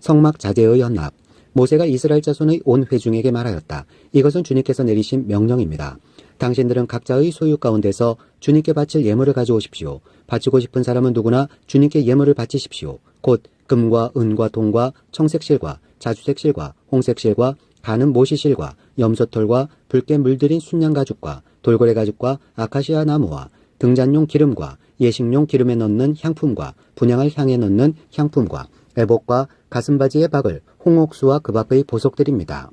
성막 자재의 연납. 모세가 이스라엘 자손의 온 회중에게 말하였다. 이것은 주님께서 내리신 명령입니다. 당신들은 각자의 소유 가운데서 주님께 바칠 예물을 가져오십시오. 바치고 싶은 사람은 누구나 주님께 예물을 바치십시오. 곧 금과 은과 동과 청색실과 자주색실과 홍색실과 가는 모시실과 염소털과 붉게 물들인 순양 가죽과 돌고래 가죽과 아카시아 나무와 등잔용 기름과 예식용 기름에 넣는 향품과 분양할 향에 넣는 향품과 애복과 가슴바지에 박을 홍옥수와 그 밖의 보석들입니다.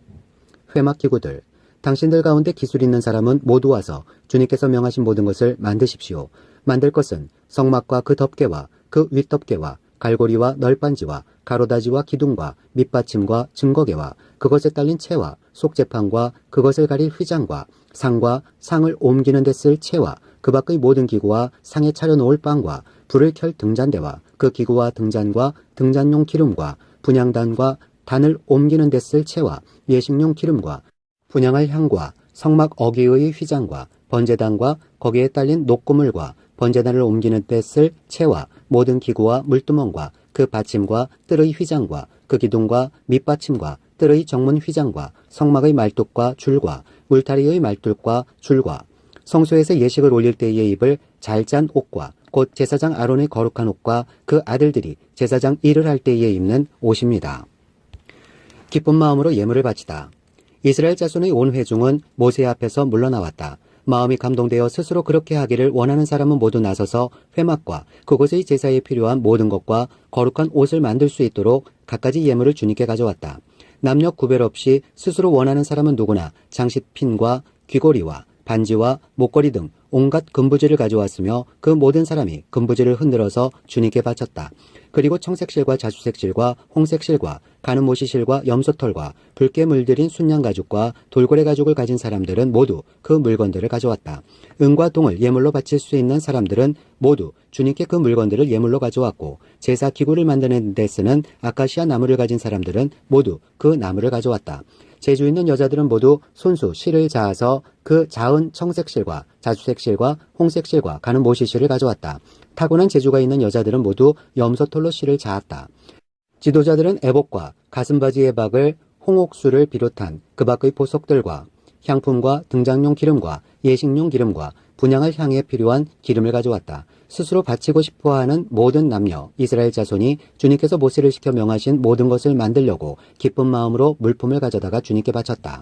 회막 기구들 당신들 가운데 기술 있는 사람은 모두 와서 주님께서 명하신 모든 것을 만드십시오. 만들 것은 성막과 그 덮개와 그 윗덮개와 갈고리와 널빤지와 가로다지와 기둥과 밑받침과 증거개와 그것에 딸린 채와 속재판과 그것을 가릴 휘장과 상과 상을 옮기는 데 쓸 채와 그 밖의 모든 기구와 상에 차려놓을 빵과 불을 켤 등잔대와 그 기구와 등잔과 등잔용 기름과 분양단과 단을 옮기는 데 쓸 채와 예식용 기름과 분양할 향과 성막 어기의 휘장과 번제단과 거기에 딸린 녹고물과 번제단을 옮기는 데 쓸 채와 모든 기구와 물두멍과 그 받침과 뜰의 휘장과 그 기둥과 밑받침과 뜰의 정문 휘장과 성막의 말뚝과 줄과 울타리의 말뚝과 줄과 성소에서 예식을 올릴 때에 입을 잘 짠 옷과 곧 제사장 아론의 거룩한 옷과 그 아들들이 제사장 일을 할 때에 입는 옷입니다. 기쁜 마음으로 예물을 바치다. 이스라엘 자손의 온 회중은 모세 앞에서 물러나왔다. 마음이 감동되어 스스로 그렇게 하기를 원하는 사람은 모두 나서서 회막과 그곳의 제사에 필요한 모든 것과 거룩한 옷을 만들 수 있도록 갖가지 예물을 주님께 가져왔다. 남녀 구별 없이 스스로 원하는 사람은 누구나 장식핀과 귀고리와 반지와 목걸이 등 온갖 금부지를 가져왔으며 그 모든 사람이 금부지를 흔들어서 주님께 바쳤다. 그리고 청색실과 자주색실과 홍색실과 가는 모시실과 염소털과 붉게 물들인 순양 가죽과 돌고래 가죽을 가진 사람들은 모두 그 물건들을 가져왔다. 은과 동을 예물로 바칠 수 있는 사람들은 모두 주님께 그 물건들을 예물로 가져왔고 제사 기구를 만드는 데 쓰는 아카시아 나무를 가진 사람들은 모두 그 나무를 가져왔다. 재주 있는 여자들은 모두 손수 실을 자아서 그 자은 청색실과 자주색실과 홍색실과 가는 모시실을 가져왔다. 타고난 재주가 있는 여자들은 모두 염소털로 실을 자았다. 지도자들은 애복과 가슴바지에 박을 홍옥수를 비롯한 그 밖의 보석들과 향품과 등장용 기름과 예식용 기름과 분양할 향에 필요한 기름을 가져왔다. 스스로 바치고 싶어하는 모든 남녀 이스라엘 자손이 주님께서 모세를 시켜 명하신 모든 것을 만들려고 기쁜 마음으로 물품을 가져다가 주님께 바쳤다.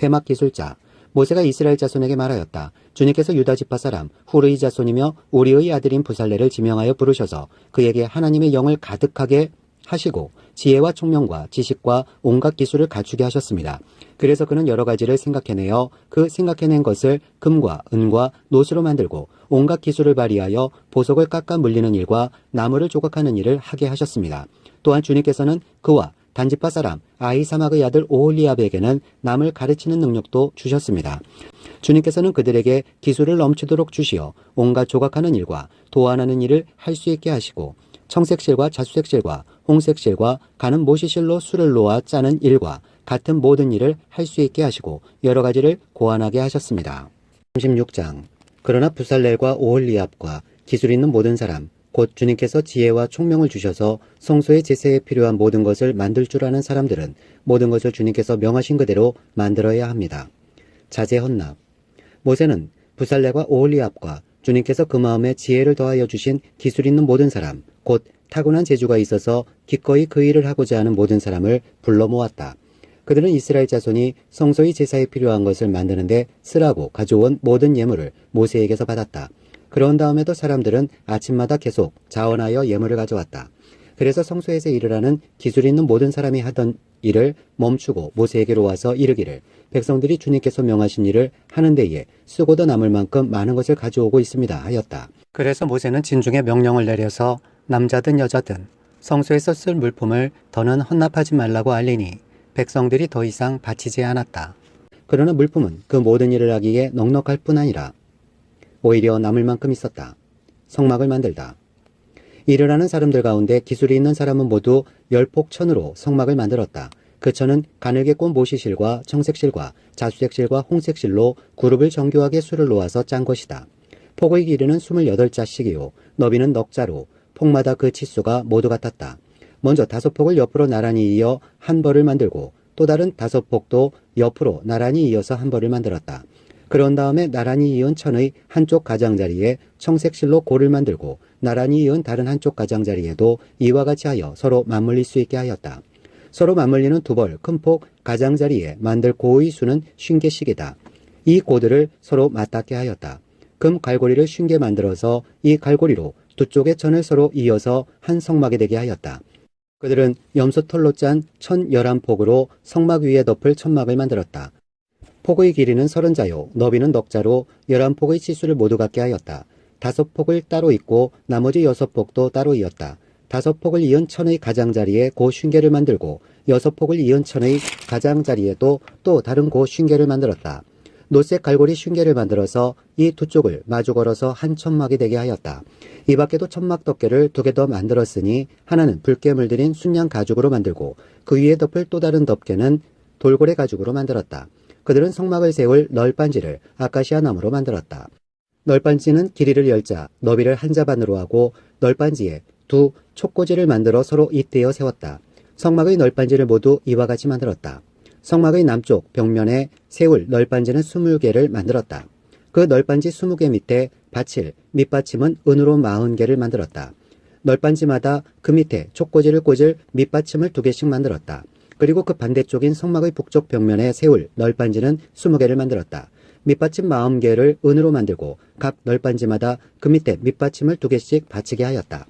회막 기술자 모세가 이스라엘 자손에게 말하였다. 주님께서 유다 지파 사람 후르이 자손이며 우리의 아들인 부살레를 지명하여 부르셔서 그에게 하나님의 영을 가득하게 하시고 지혜와 총명과 지식과 온갖 기술을 갖추게 하셨습니다. 그래서 그는 여러 가지를 생각해내어 그 생각해낸 것을 금과 은과 노수로 만들고 온갖 기술을 발휘하여 보석을 깎아 물리는 일과 나무를 조각하는 일을 하게 하셨습니다. 또한 주님께서는 그와 단지파 사람 아이사막의 아들 오홀리압에게는 남을 가르치는 능력도 주셨습니다. 주님께서는 그들에게 기술을 넘치도록 주시어 온갖 조각하는 일과 도안하는 일을 할 수 있게 하시고 청색실과 자수색실과 홍색실과 가는 모시실로 술을 놓아 짜는 일과 같은 모든 일을 할 수 있게 하시고 여러 가지를 고안하게 하셨습니다. 36장 그러나 부살렐과 오홀리압과 기술 있는 모든 사람 곧 주님께서 지혜와 총명을 주셔서 성소의 제세에 필요한 모든 것을 만들 줄 아는 사람들은 모든 것을 주님께서 명하신 그대로 만들어야 합니다. 자제 헌납 모세는 부살레과 오홀리압과 주님께서 그 마음에 지혜를 더하여 주신 기술 있는 모든 사람 곧 타고난 재주가 있어서 기꺼이 그 일을 하고자 하는 모든 사람을 불러 모았다. 그들은 이스라엘 자손이 성소의 제사에 필요한 것을 만드는데 쓰라고 가져온 모든 예물을 모세에게서 받았다. 그런 다음에도 사람들은 아침마다 계속 자원하여 예물을 가져왔다. 그래서 성소에서 일을 하는 기술 있는 모든 사람이 하던 일을 멈추고 모세에게로 와서 이르기를 백성들이 주님께서 명하신 일을 하는 데에 쓰고도 남을 만큼 많은 것을 가져오고 있습니다 하였다. 그래서 모세는 진중에 명령을 내려서 남자든 여자든 성소에서 쓸 물품을 더는 헌납하지 말라고 알리니 백성들이 더 이상 바치지 않았다. 그러나 물품은 그 모든 일을 하기에 넉넉할 뿐 아니라 오히려 남을 만큼 있었다. 성막을 만들다. 일을 하는 사람들 가운데 기술이 있는 사람은 모두 열폭 천으로 성막을 만들었다. 그 천은 가늘게 꼰 모시실과 청색실과 자수색실과 홍색실로 그룹을 정교하게 수를 놓아서 짠 것이다. 폭의 길이는 28자씩이요. 너비는 넉자로 폭마다 그 치수가 모두 같았다. 먼저 다섯 폭을 옆으로 나란히 이어 한 벌을 만들고 또 다른 다섯 폭도 옆으로 나란히 이어서 한 벌을 만들었다. 그런 다음에 나란히 이은 천의 한쪽 가장자리에 청색실로 골을 만들고 나란히 이은 다른 한쪽 가장자리에도 이와 같이 하여 서로 맞물릴 수 있게 하였다. 서로 맞물리는 두 벌 큰 폭 가장자리에 만들 고의 수는 쉰 개씩이다. 이 고들을 서로 맞닿게 하였다. 금 갈고리를 쉰 개 만들어서 이 갈고리로 두 쪽의 천을 서로 이어서 한 성막이 되게 하였다. 그들은 염소털로 짠 천 열한 폭으로 성막 위에 덮을 천막을 만들었다. 폭의 길이는 서른 자요, 너비는 넉 자로 열한 폭의 치수를 모두 갖게 하였다. 다섯 폭을 따로 잇고 나머지 여섯 폭도 따로 이었다. 다섯 폭을 이은 천의 가장자리에 고 쉰개를 만들고 여섯 폭을 이은 천의 가장자리에도 또 다른 고 쉰개를 만들었다. 노색 갈고리 쉰개를 만들어서 이 두 쪽을 마주 걸어서 한 천막이 되게 하였다. 이 밖에도 천막 덮개를 두 개 더 만들었으니 하나는 붉게 물들인 순양 가죽으로 만들고 그 위에 덮을 또 다른 덮개는 돌고래 가죽으로 만들었다. 그들은 성막을 세울 널빤지를 아카시아 나무로 만들었다. 널빤지는 길이를 열자 너비를 한 자반으로 하고 널빤지에 두 촉고지를 만들어 서로 잇대어 세웠다. 성막의 널빤지를 모두 이와 같이 만들었다. 성막의 남쪽 벽면에 세울 널빤지는 20개를 만들었다. 그 널빤지 20개 밑에 받칠 밑받침은 은으로 40개를 만들었다. 널빤지마다 그 밑에 촉고지를 꽂을 밑받침을 두 개씩 만들었다. 그리고 그 반대쪽인 성막의 북쪽 벽면에 세울 널빤지는 20개를 만들었다. 밑받침 40개를 은으로 만들고 각 널빤지마다 그 밑에 밑받침을 두 개씩 받치게 하였다.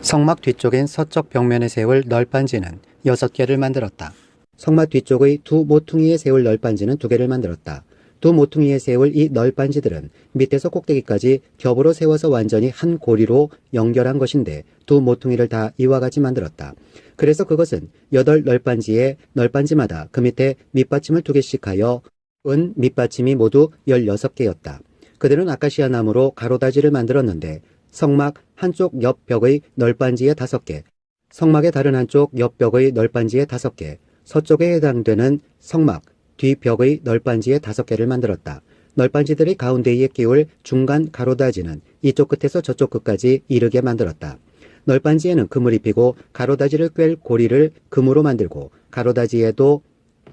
성막 뒤쪽인 서쪽 벽면에 세울 널빤지는 6개를 만들었다. 성막 뒤쪽의 두 모퉁이에 세울 널빤지는 두 개를 만들었다. 두 모퉁이에 세울 이 널빤지들은 밑에서 꼭대기까지 겹으로 세워서 완전히 한 고리로 연결한 것인데 두 모퉁이를 다 이와 같이 만들었다. 그래서 그것은 여덟 널빤지에 널빤지마다 그 밑에 밑받침을 두 개씩 하여 은 밑받침이 모두 16개였다. 그들은 아카시아 나무로 가로다지를 만들었는데 성막 한쪽 옆 벽의 널빤지에 다섯 개, 성막의 다른 한쪽 옆 벽의 널빤지에 다섯 개, 서쪽에 해당되는 성막 뒤벽의 널빤지에 다섯 개를 만들었다. 널빤지들의 가운데에 끼울 중간 가로다지는 이쪽 끝에서 저쪽 끝까지 이르게 만들었다. 널빤지에는 금을 입히고 가로다지를 꿰 고리를 금으로 만들고 가로다지에도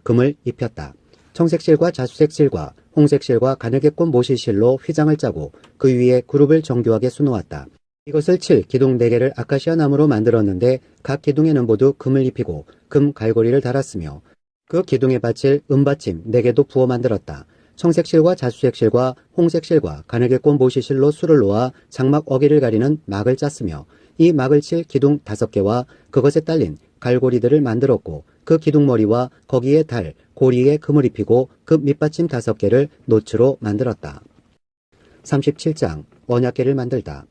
금을 입혔다. 청색실과 자수색실과 홍색실과 가늘게꽃 모실실로 휘장을 짜고 그 위에 그룹을 정교하게 수놓았다. 이것을 칠 기둥 4개를 아카시아 나무로 만들었는데 각 기둥에는 모두 금을 입히고 금 갈고리를 달았으며 그 기둥에 받칠 은받침 4개도 부어 만들었다. 청색실과 자수색실과 홍색실과 가늘게꽃 모시실로 술을 놓아 장막 어기를 가리는 막을 짰으며 이 막을 칠 기둥 5개와 그것에 딸린 갈고리들을 만들었고 그 기둥머리와 거기에 달 고리에 금을 입히고 그 밑받침 5개를 노츠로 만들었다. 37장 언약계를 만들다.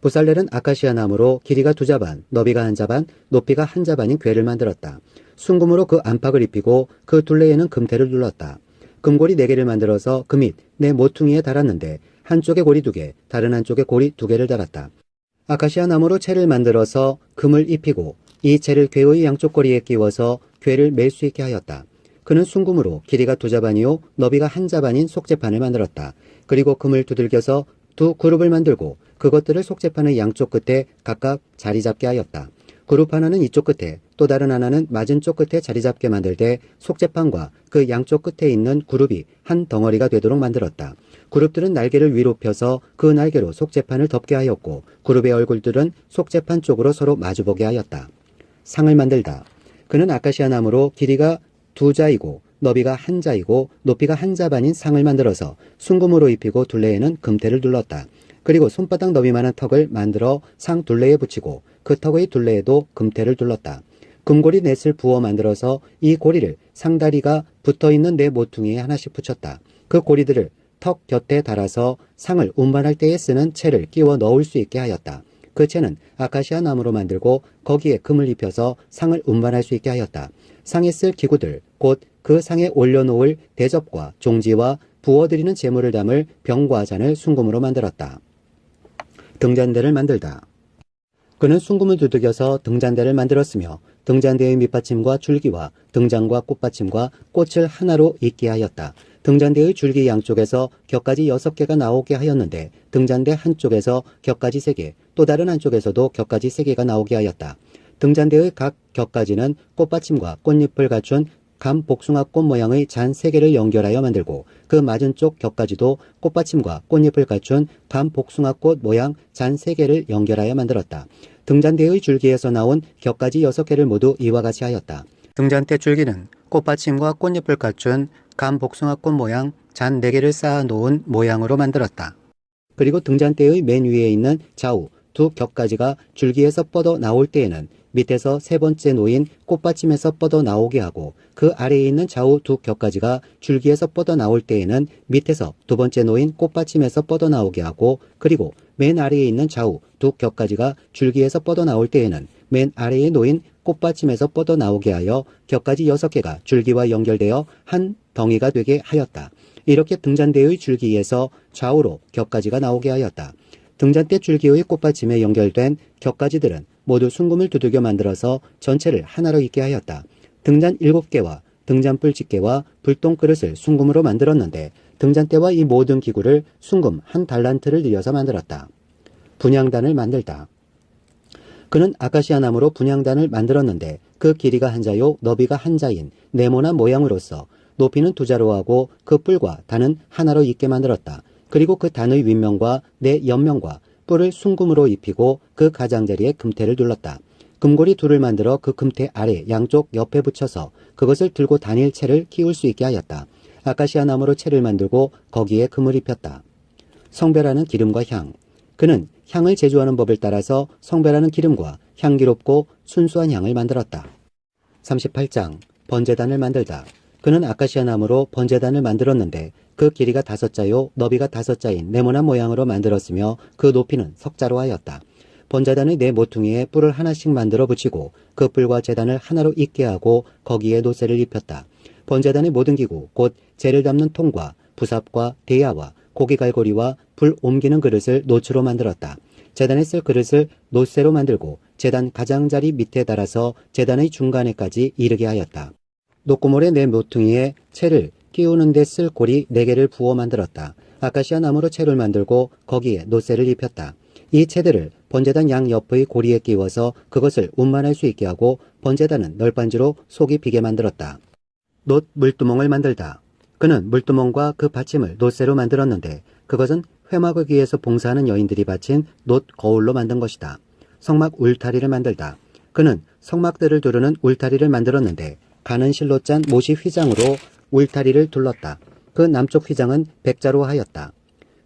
부살렐은 아카시아 나무로 길이가 두 자반, 너비가 한 자반, 높이가 한 자반인 궤를 만들었다. 순금으로 그 안팎을 입히고 그 둘레에는 금태를 둘렀다. 금고리 네 개를 만들어서 그밑내 모퉁이에 달았는데 한쪽에 고리 두 개, 다른 한쪽에 고리 두 개를 달았다. 아카시아 나무로 채를 만들어서 금을 입히고 이 채를 궤의 양쪽 고리에 끼워서 궤를 맬수 있게 하였다. 그는 순금으로 길이가 두 자반이요 너비가 한 자반인 속재판을 만들었다. 그리고 금을 두들겨서 두 그룹을 만들고 그것들을 속재판의 양쪽 끝에 각각 자리 잡게 하였다. 그룹 하나는 이쪽 끝에 또 다른 하나는 맞은 쪽 끝에 자리 잡게 만들 때 속재판과 그 양쪽 끝에 있는 그룹이 한 덩어리가 되도록 만들었다. 그룹들은 날개를 위로 펴서 그 날개로 속재판을 덮게 하였고 그룹의 얼굴들은 속재판 쪽으로 서로 마주보게 하였다. 상을 만들다. 그는 아카시아 나무로 길이가 두 자이고 너비가 한 자이고 높이가 한 자 반인 상을 만들어서 순금으로 입히고 둘레에는 금태를 둘렀다. 그리고 손바닥 너비만한 턱을 만들어 상 둘레에 붙이고 그 턱의 둘레에도 금태를 둘렀다. 금고리 넷을 부어 만들어서 이 고리를 상다리가 붙어있는 네 모퉁이에 하나씩 붙였다. 그 고리들을 턱 곁에 달아서 상을 운반할 때에 쓰는 채를 끼워 넣을 수 있게 하였다. 그 채는 아카시아 나무로 만들고 거기에 금을 입혀서 상을 운반할 수 있게 하였다. 상에 쓸 기구들, 곧 그 상에 올려놓을 대접과 종지와 부어드리는 재물을 담을 병과 잔을 순금으로 만들었다. 등잔대를 만들다. 그는 순금을 두들겨서 등잔대를 만들었으며 등잔대의 밑받침과 줄기와 등장과 꽃받침과 꽃을 하나로 잇게 하였다. 등잔대의 줄기 양쪽에서 격까지 여섯 개가 나오게 하였는데 등잔대 한쪽에서 격까지 세 개, 또 다른 한쪽에서도 격까지 세 개가 나오게 하였다. 등잔대의 각 격가지는 꽃받침과 꽃잎을 갖춘 감 복숭아꽃 모양의 잔세 개를 연결하여 만들고 그 맞은 쪽 격가지도 꽃받침과 꽃잎을 갖춘 감 복숭아꽃 모양 잔세 개를 연결하여 만들었다. 등잔대의 줄기에서 나온 격가지 여섯 개를 모두 이와 같이 하였다. 등잔대 줄기는 꽃받침과 꽃잎을 갖춘 감 복숭아꽃 모양 잔네 개를 쌓아 놓은 모양으로 만들었다. 그리고 등잔대의 맨 위에 있는 좌우 두 격가지가 줄기에서 뻗어 나올 때에는 밑에서 세 번째 놓인 꽃받침에서 뻗어 나오게 하고 그 아래에 있는 좌우 두 격가지가 줄기에서 뻗어 나올 때에는 밑에서 두 번째 놓인 꽃받침에서 뻗어 나오게 하고 그리고 맨 아래에 있는 좌우 두 격가지가 줄기에서 뻗어 나올 때에는 맨 아래에 놓인 꽃받침에서 뻗어 나오게 하여 격가지 여섯 개가 줄기와 연결되어 한 덩이가 되게 하였다. 이렇게 등잔대의 줄기에서 좌우로 격가지가 나오게 하였다. 등잔대 줄기의 꽃받침에 연결된 격가지들은 모두 순금을 두들겨 만들어서 전체를 하나로 있게 하였다. 등잔 7개와 등잔불 집게와 불똥 그릇을 순금으로 만들었는데 등잔대와 이 모든 기구를 순금 한 달란트를 들여서 만들었다. 분양단을 만들다. 그는 아카시아 나무로 분양단을 만들었는데 그 길이가 한 자요 너비가 한 자인 네모난 모양으로서 높이는 두 자로 하고 그 뿔과 단은 하나로 있게 만들었다. 그리고 그 단의 윗면과 내 옆면과 뿔을 순금으로 입히고 그 가장자리에 금태를 둘렀다. 금고리 둘을 만들어 그 금태 아래 양쪽 옆에 붙여서 그것을 들고 다닐 채를 키울 수 있게 하였다. 아카시아 나무로 채를 만들고 거기에 금을 입혔다. 성별하는 기름과 향. 그는 향을 제조하는 법을 따라서 성별하는 기름과 향기롭고 순수한 향을 만들었다. 38장 번제단을 만들다. 그는 아카시아 나무로 번제단을 만들었는데 그 길이가 다섯 자요 너비가 다섯 자인 네모난 모양으로 만들었으며 그 높이는 석자로 하였다. 번제단의 네 모퉁이에 뿔을 하나씩 만들어 붙이고 그 뿔과 제단을 하나로 있게 하고 거기에 노쇠를 입혔다. 번제단의 모든 기구 곧 재를 담는 통과 부삽과 대야와 고기 갈고리와 불 옮기는 그릇을 노추로 만들었다. 재단에 쓸 그릇을 노쇠로 만들고 재단 가장자리 밑에 달아서 재단의 중간에까지 이르게 하였다. 녹고물의 네 모퉁이에 채를 끼우는 데 쓸 고리 네 개를 부어 만들었다. 아카시아 나무로 채를 만들고 거기에 노쇠를 입혔다. 이 채들을 번제단 양 옆의 고리에 끼워서 그것을 운반할 수 있게 하고 번제단은 널빤지로 속이 비게 만들었다. 놋 물두멍을 만들다. 그는 물두멍과 그 받침을 놋쇠로 만들었는데 그것은 회막을 위해서 봉사하는 여인들이 바친 놋 거울로 만든 것이다. 성막 울타리를 만들다. 그는 성막들을 두르는 울타리를 만들었는데 가는 실로 짠 모시 휘장으로 울타리를 둘렀다. 그 남쪽 휘장은 백자로 하였다.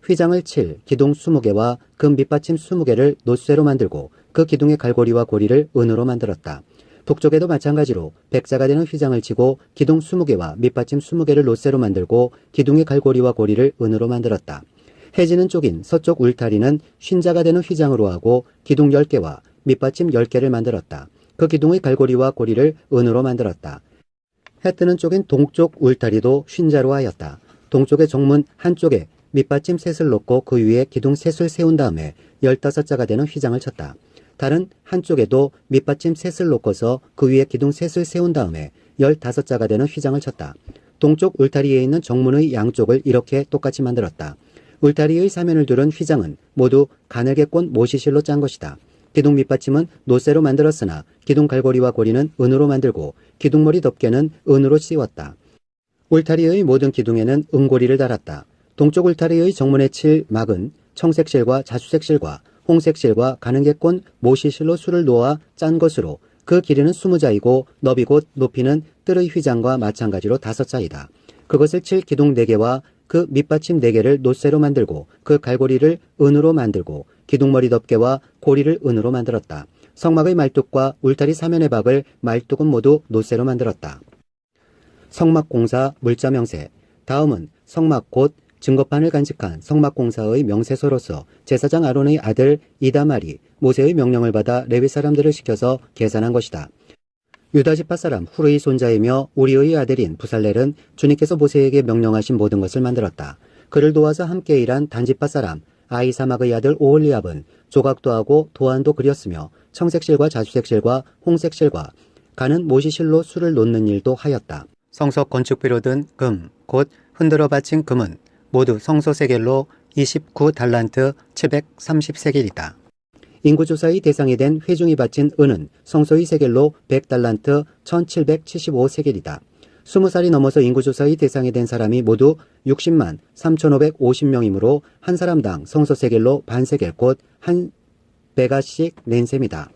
휘장을 칠 기둥 20개와 그 밑받침 20개를 노쇠로 만들고 그 기둥의 갈고리와 고리를 은으로 만들었다. 북쪽에도 마찬가지로 백자가 되는 휘장을 치고 기둥 20개와 밑받침 20개를 노쇠로 만들고 기둥의 갈고리와 고리를 은으로 만들었다. 해지는 쪽인 서쪽 울타리는 쉰자가 되는 휘장으로 하고 기둥 10개와 밑받침 10개를 만들었다. 그 기둥의 갈고리와 고리를 은으로 만들었다. 해 뜨는 쪽인 동쪽 울타리도 쉰자로 하였다. 동쪽의 정문 한쪽에 밑받침 셋을 놓고 그 위에 기둥 셋을 세운 다음에 15자가 되는 휘장을 쳤다. 다른 한쪽에도 밑받침 셋을 놓고서 그 위에 기둥 셋을 세운 다음에 15자가 되는 휘장을 쳤다. 동쪽 울타리에 있는 정문의 양쪽을 이렇게 똑같이 만들었다. 울타리의 사면을 두른 휘장은 모두 가늘게 꼰 모시실로 짠 것이다. 기둥 밑받침은 노쇠로 만들었으나 기둥 갈고리와 고리는 은으로 만들고 기둥머리 덮개는 은으로 씌웠다. 울타리의 모든 기둥에는 은고리를 달았다. 동쪽 울타리의 정문에 칠 막은 청색실과 자수색실과 홍색실과 꼰 모시실로 술을 놓아 짠 것으로 그 길이는 스무 자이고 너비 곧 높이는 뜰의 휘장과 마찬가지로 다섯 자이다. 그것을 칠 기둥 네 개와 그 밑받침 네 개를 노쇠로 만들고 그 갈고리를 은으로 만들고 기둥머리 덮개와 고리를 은으로 만들었다. 성막의 말뚝과 울타리 사면의 박을 말뚝은 모두 노쇠로 만들었다. 성막공사 물자 명세. 다음은 성막 곧 증거판을 간직한 성막공사의 명세서로서 제사장 아론의 아들 이다말이 모세의 명령을 받아 레위 사람들을 시켜서 계산한 것이다. 유다 지파 사람 후르의 손자이며 우리의 아들인 부살렐은 주님께서 모세에게 명령하신 모든 것을 만들었다. 그를 도와서 함께 일한 단지파 사람 아이사막의 아들 오홀리압은 조각도 하고 도안도 그렸으며 청색실과 자수색실과 홍색실과 가는 모시실로 술을 놓는 일도 하였다. 성석 건축비로 든 금, 곧 흔들어 바친 금은 모두 성소 세겔로 29달란트 730세겔이다. 인구조사의 대상이 된 회중이 바친 은은 성소의 세겔로 100달란트 1775세겔이다. 20살이 넘어서 인구조사의 대상이 된 사람이 모두 60만 3,550명이므로 한 사람당 성소 세겔로 반세겔 곧한 베가씩 낸 셈이다.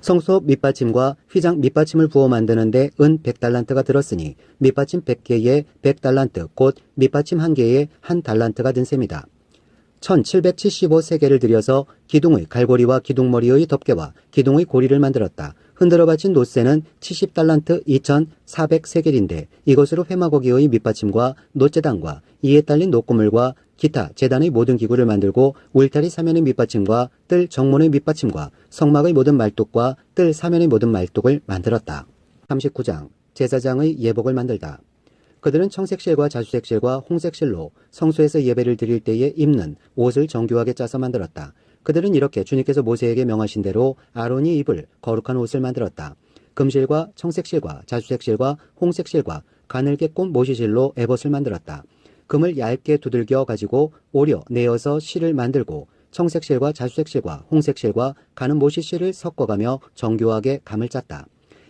성소 밑받침과 휘장 밑받침을 부어 만드는데 은 100달란트가 들었으니 밑받침 100개에 100달란트 곧 밑받침 1개에 한 달란트가 든 셈이다. 1775세계를 들여서 기둥의 갈고리와 기둥머리의 덮개와 기둥의 고리를 만들었다. 흔들어 바친 노쇠는 70달란트 2400세겔인데 이것으로 회마고기의 밑받침과 노재단과 이에 딸린 노고물과 기타 재단의 모든 기구를 만들고 울타리 사면의 밑받침과 뜰 정문의 밑받침과 성막의 모든 말뚝과 뜰 사면의 모든 말뚝을 만들었다. 39장 제사장의 예복을 만들다. 그들은 청색실과 자주색실과 홍색실로 성소에서 예배를 드릴 때에 입는 옷을 정교하게 짜서 만들었다. 그들은 이렇게 주님께서 모세에게 명하신 대로 아론이 입을 거룩한 옷을 만들었다. 금실과 청색실과 자주색실과 홍색실과 가늘게 꼰 모시실로 에봇을 만들었다. 금을 얇게 두들겨 가지고 오려 내어서 실을 만들고 청색실과 자주색실과 홍색실과 가는 모시실을 섞어가며 정교하게 감을 짰다.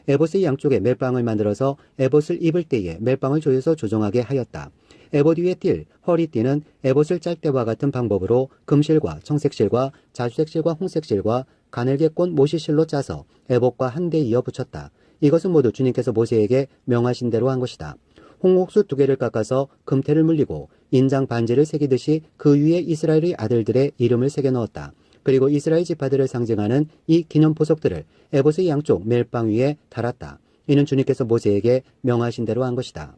에봇의 양쪽에 멜빵을 만들어서 에봇을 입을 때에 멜빵을 조여서 조정하게 하였다. 에봇 위에 띌, 허리띠는 에봇을 짤 때와 같은 방법으로 금실과 청색실과 자주색실과 홍색실과 가늘게 꼰 모시실로 짜서 에봇과 한데 이어 붙였다. 이것은 모두 주님께서 모세에게 명하신 대로 한 것이다. 홍옥수 두 개를 깎아서 금태를 물리고 인장 반지를 새기듯이 그 위에 이스라엘의 아들들의 이름을 새겨 넣었다. 그리고 이스라엘 지파들을 상징하는 이 기념 보석들을 에봇의 양쪽 멜빵 위에 달았다. 이는 주님께서 모세에게 명하신 대로 한 것이다.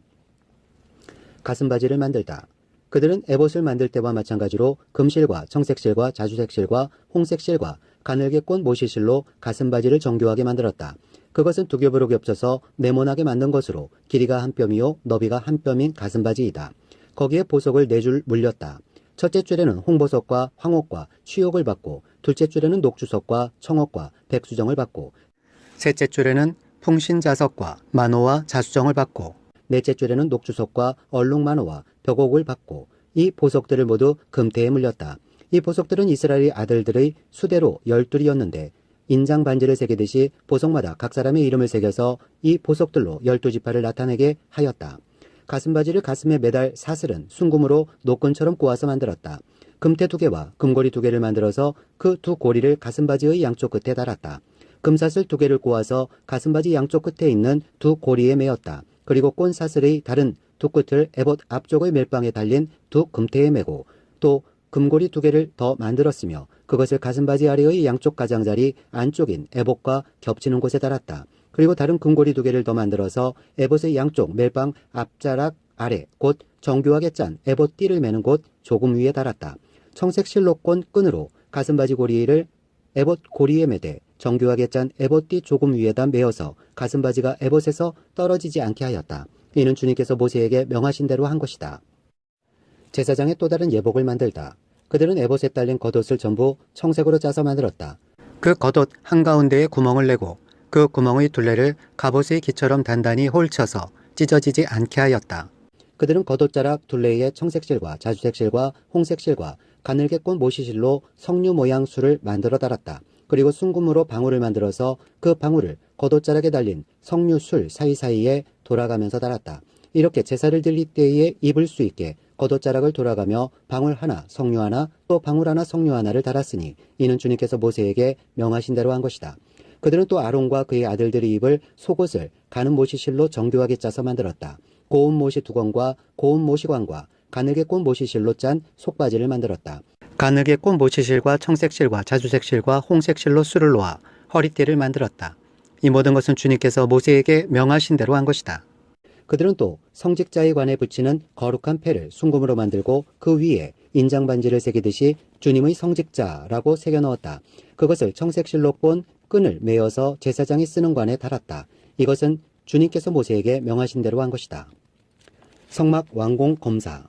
가슴바지를 만들다. 그들은 에봇을 만들 때와 마찬가지로 금실과 청색실과 자주색실과 홍색실과 가늘게 꼰 모시실로 가슴바지를 정교하게 만들었다. 그것은 두 겹으로 겹쳐서 네모나게 만든 것으로 길이가 한 뼘이요 너비가 한 뼘인 가슴바지이다. 거기에 보석을 네 줄 물렸다. 첫째 줄에는 홍보석과 황옥과 취옥을 받고 둘째 줄에는 녹주석과 청옥과 백수정을 받고 셋째 줄에는 풍신자석과 만호와 자수정을 받고 넷째 줄에는 녹주석과 얼룩만호와 벽옥을 받고 이 보석들을 모두 금태에 물렸다. 이 보석들은 이스라엘 아들들의 수대로 열둘이었는데 인장 반지를 새기듯이 보석마다 각 사람의 이름을 새겨서 이 보석들로 열두 지파를 나타내게 하였다. 가슴바지를 가슴에 매달 사슬은 순금으로 노끈처럼 꼬아서 만들었다. 금태 두 개와 금고리 두 개를 만들어서 그 두 고리를 가슴바지의 양쪽 끝에 달았다. 금사슬 두 개를 꼬아서 가슴바지 양쪽 끝에 있는 두 고리에 매었다. 그리고 꼰 사슬의 다른 두 끝을 에봇 앞쪽의 멜빵에 달린 두 금태에 매고 또 금고리 두 개를 더 만들었으며 그것을 가슴바지 아래의 양쪽 가장자리 안쪽인 에봇과 겹치는 곳에 달았다. 그리고 다른 금고리 두 개를 더 만들어서 에봇의 양쪽 멜빵 앞자락 아래 곧 정교하게 짠 에봇 띠를 매는 곳 조금 위에 달았다. 청색 실로권 끈으로 가슴바지 고리를 에봇 고리에 매대 정교하게 짠 에봇띠 조금 위에다 매어서 가슴바지가 에봇에서 떨어지지 않게 하였다. 이는 주님께서 모세에게 명하신 대로 한 것이다. 제사장의 또 다른 예복을 만들다. 그들은 에봇에 딸린 겉옷을 전부 청색으로 짜서 만들었다. 그 겉옷 한가운데에 구멍을 내고 그 구멍의 둘레를 갑옷의 기처럼 단단히 홀쳐서 찢어지지 않게 하였다. 그들은 겉옷자락 둘레에 청색실과 자주색실과 홍색실과 가늘게 꼰 모시실로 석류 모양 술을 만들어 달았다. 그리고 순금으로 방울을 만들어서 그 방울을 겉옷자락에 달린 석류술 사이사이에 돌아가면서 달았다. 이렇게 제사를 드릴 때에 입을 수 있게 겉옷자락을 돌아가며 방울 하나, 석류 하나, 또 방울 하나, 석류 하나를 달았으니 이는 주님께서 모세에게 명하신 대로 한 것이다. 그들은 또 아론과 그의 아들들이 입을 속옷을 가는 모시 실로 정교하게 짜서 만들었다. 고운 모시 두건과 고운 모시관과 가늘게 꼰 모시 실로 짠 속바지를 만들었다. 가늘게 꼰 모시 실과 청색 실과 자주색 실과 홍색 실로 술을 놓아 허리띠를 만들었다. 이 모든 것은 주님께서 모세에게 명하신 대로 한 것이다. 그들은 또 성직자에 관해 붙이는 거룩한 패를 순금으로 만들고 그 위에 인장 반지를 새기듯이 주님의 성직자라고 새겨 넣었다. 그것을 청색실로 꼰 끈을 메어서 제사장이 쓰는 관에 달았다. 이것은 주님께서 모세에게 명하신 대로 한 것이다. 성막 완공 검사.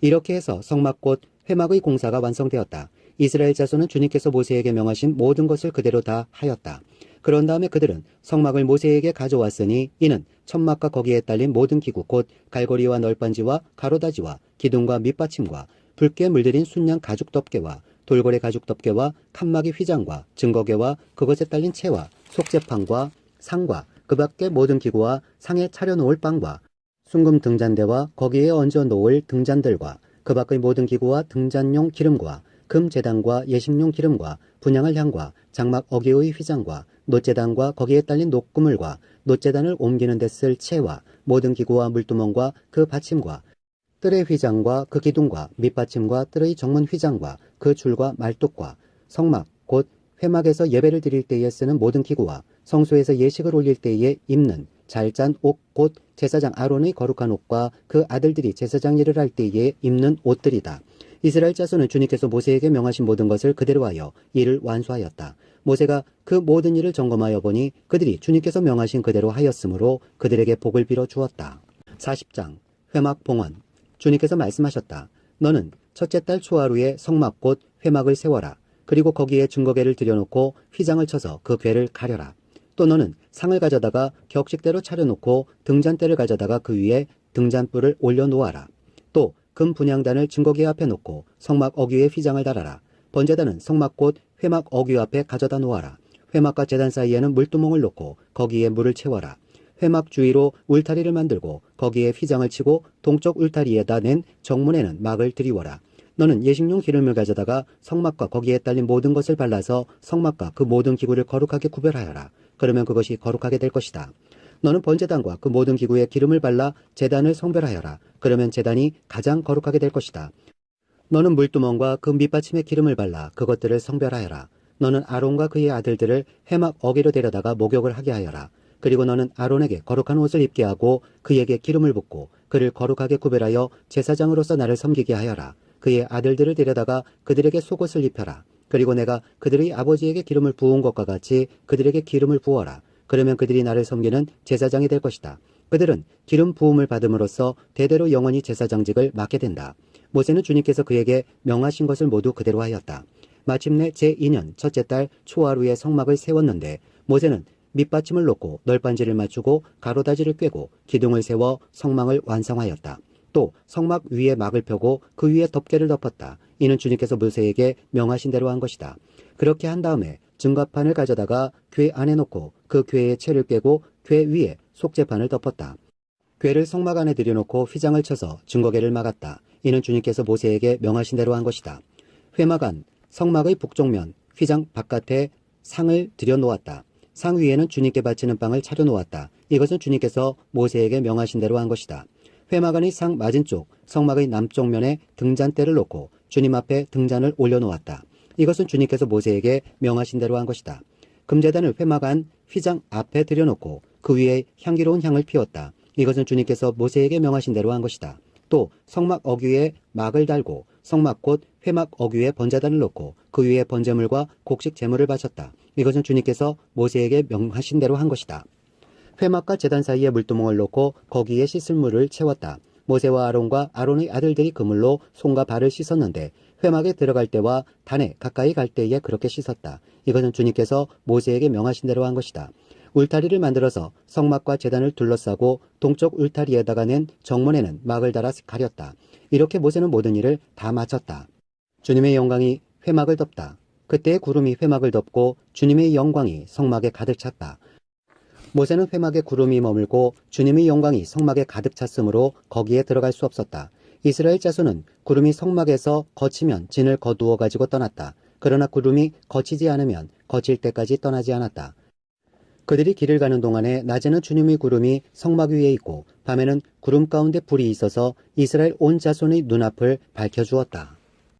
이렇게 해서 성막곧 회막의 공사가 완성되었다. 이스라엘 자손은 주님께서 모세에게 명하신 모든 것을 그대로 다 하였다. 그런 다음에 그들은 성막을 모세에게 가져왔으니 이는 천막과 거기에 딸린 모든 기구 곧 갈고리와 널빤지와 가로다지와 기둥과 밑받침과 붉게 물들인 순양 가죽 덮개와 돌고래 가죽 덮개와 칸막이 휘장과 증거계와 그것에 딸린 채와 속재판과 상과 그 밖의 모든 기구와 상에 차려놓을 빵과 순금 등잔대와 거기에 얹어 놓을 등잔들과 그 밖의 모든 기구와 등잔용 기름과 금 재단과 예식용 기름과 분양할 향과 장막 어기의 휘장과 놋재단과 거기에 딸린 녹구물과 놋재단을 옮기는 데 쓸 채와 모든 기구와 물두멍과 그 받침과 뜰의 휘장과 그 기둥과 밑받침과 뜰의 정문 휘장과 그 줄과 말뚝과 성막 곧 회막에서 예배를 드릴 때에 쓰는 모든 기구와 성소에서 예식을 올릴 때에 입는 잘짠 옷 곧 제사장 아론의 거룩한 옷과 그 아들들이 제사장 일을 할 때에 입는 옷들이다. 이스라엘 자손은 주님께서 모세에게 명하신 모든 것을 그대로 하여 이를 완수하였다. 모세가 그 모든 일을 점검하여 보니 그들이 주님께서 명하신 그대로 하였으므로 그들에게 복을 빌어 주었다. 40장 회막 봉헌 주님께서 말씀하셨다. 너는 첫째 달 초하루에 성막 곧 회막을 세워라. 그리고 거기에 증거궤를 들여놓고 휘장을 쳐서 그 궤를 가려라. 또 너는 상을 가져다가 격식대로 차려놓고 등잔대를 가져다가 그 위에 등잔불을 올려놓아라. 또 금 분향단을 증거궤 앞에 놓고 성막 어귀에 휘장을 달아라. 번제단은 성막 곧 회막 어귀 앞에 가져다 놓아라. 회막과 제단 사이에는 물두멍을 놓고 거기에 물을 채워라. 회막 주위로 울타리를 만들고 거기에 휘장을 치고 동쪽 울타리에다 낸 정문에는 막을 들이워라. 너는 예식용 기름을 가져다가 성막과 거기에 딸린 모든 것을 발라서 성막과 그 모든 기구를 거룩하게 구별하여라. 그러면 그것이 거룩하게 될 것이다. 너는 번제단과 그 모든 기구에 기름을 발라 제단을 성별하여라. 그러면 제단이 가장 거룩하게 될 것이다. 너는 물두멍과 그 밑받침에 기름을 발라 그것들을 성별하여라. 너는 아론과 그의 아들들을 해막 어기로 데려다가 목욕을 하게 하여라. 그리고 너는 아론에게 거룩한 옷을 입게 하고 그에게 기름을 붓고 그를 거룩하게 구별하여 제사장으로서 나를 섬기게 하여라. 그의 아들들을 데려다가 그들에게 속옷을 입혀라. 그리고 내가 그들의 아버지에게 기름을 부은 것과 같이 그들에게 기름을 부어라. 그러면 그들이 나를 섬기는 제사장이 될 것이다. 그들은 기름 부음을 받음으로써 대대로 영원히 제사장직을 맡게 된다. 모세는 주님께서 그에게 명하신 것을 모두 그대로 하였다. 마침내 제2년 첫째 달 초하루에 성막을 세웠는데 모세는 밑받침을 놓고 널빤지를 맞추고 가로다지를 꿰고 기둥을 세워 성망을 완성하였다. 또 성막 위에 막을 펴고 그 위에 덮개를 덮었다. 이는 주님께서 모세에게 명하신 대로 한 것이다. 그렇게 한 다음에 증거판을 가져다가 궤 안에 놓고 그 궤에 채를 꿰고 궤 위에 속재판을 덮었다. 궤를 성막 안에 들여놓고 휘장을 쳐서 증거궤를 막았다. 이는 주님께서 모세에게 명하신 대로 한 것이다. 회막 안 성막의 북쪽면 휘장 바깥에 상을 들여놓았다. 상 위에는 주님께 바치는 빵을 차려놓았다. 이것은 주님께서 모세에게 명하신 대로 한 것이다. 회막안의 상 맞은 쪽 성막의 남쪽 면에 등잔대를 놓고 주님 앞에 등잔을 올려놓았다. 이것은 주님께서 모세에게 명하신 대로 한 것이다. 금재단을 회막안 휘장 앞에 들여놓고 그 위에 향기로운 향을 피웠다. 이것은 주님께서 모세에게 명하신 대로 한 것이다. 또 성막 어귀에 막을 달고 성막 곧 회막 어귀에 번제단을 놓고 그 위에 번제물과 곡식 제물을 바쳤다. 이것은 주님께서 모세에게 명하신 대로 한 것이다. 회막과 제단 사이에 물두멍을 놓고 거기에 씻을 물을 채웠다. 모세와 아론과 아론의 아들들이 그물로 손과 발을 씻었는데 회막에 들어갈 때와 단에 가까이 갈 때에 그렇게 씻었다. 이것은 주님께서 모세에게 명하신 대로 한 것이다. 울타리를 만들어서 성막과 제단을 둘러싸고 동쪽 울타리에다가 낸 정문에는 막을 달아 가렸다. 이렇게 모세는 모든 일을 다 마쳤다. 주님의 영광이 회막을 덮다. 그때 구름이 회막을 덮고 주님의 영광이 성막에 가득 찼다. 모세는 회막에 구름이 머물고 주님의 영광이 성막에 가득 찼으므로 거기에 들어갈 수 없었다. 이스라엘 자손은 구름이 성막에서 거치면 진을 거두어 가지고 떠났다. 그러나 구름이 거치지 않으면 거칠 때까지 떠나지 않았다. 그들이 길을 가는 동안에 낮에는 주님의 구름이 성막 위에 있고 밤에는 구름 가운데 불이 있어서 이스라엘 온 자손의 눈앞을 밝혀주었다.